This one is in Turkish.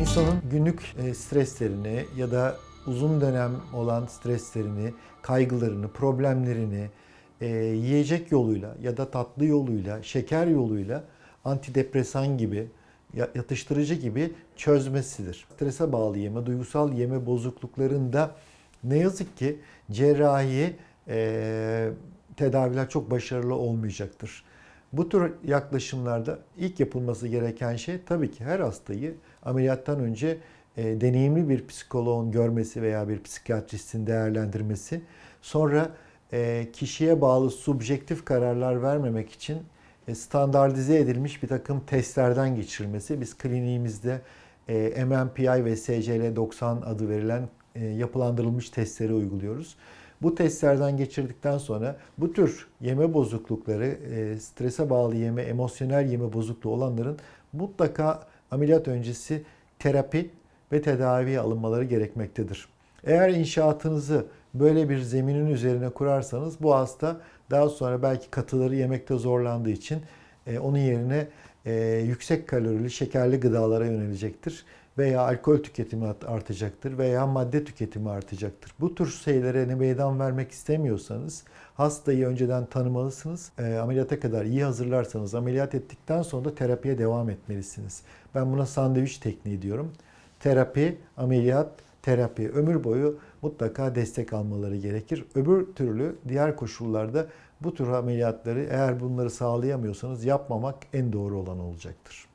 İnsanın günlük e, streslerini ya da uzun dönem olan streslerini, kaygılarını, problemlerini e, yiyecek yoluyla ya da tatlı yoluyla, şeker yoluyla antidepresan gibi, ya- yatıştırıcı gibi çözmesidir. Strese bağlı yeme, duygusal yeme bozukluklarında ne yazık ki cerrahi e, tedaviler çok başarılı olmayacaktır. Bu tür yaklaşımlarda ilk yapılması gereken şey tabii ki her hastayı ameliyattan önce e, deneyimli bir psikoloğun görmesi veya bir psikiyatristin değerlendirmesi. Sonra e, kişiye bağlı subjektif kararlar vermemek için e, standartize edilmiş bir takım testlerden geçirilmesi. Biz kliniğimizde e, MMPI ve SCL-90 adı verilen e, yapılandırılmış testleri uyguluyoruz. Bu testlerden geçirdikten sonra bu tür yeme bozuklukları, e, strese bağlı yeme, emosyonel yeme bozukluğu olanların mutlaka ameliyat öncesi terapi ve tedaviye alınmaları gerekmektedir. Eğer inşaatınızı böyle bir zeminin üzerine kurarsanız bu hasta daha sonra belki katıları yemekte zorlandığı için e, onun yerine e, yüksek kalorili, şekerli gıdalara yönelecektir veya alkol tüketimi art- artacaktır veya madde tüketimi artacaktır. Bu tür şeylere ne meydan vermek istemiyorsanız hastayı önceden tanımalısınız. E, ameliyata kadar iyi hazırlarsanız ameliyat ettikten sonra da terapiye devam etmelisiniz. Ben buna sandviç tekniği diyorum. Terapi, ameliyat, terapi ömür boyu mutlaka destek almaları gerekir. Öbür türlü diğer koşullarda bu tür ameliyatları eğer bunları sağlayamıyorsanız yapmamak en doğru olan olacaktır.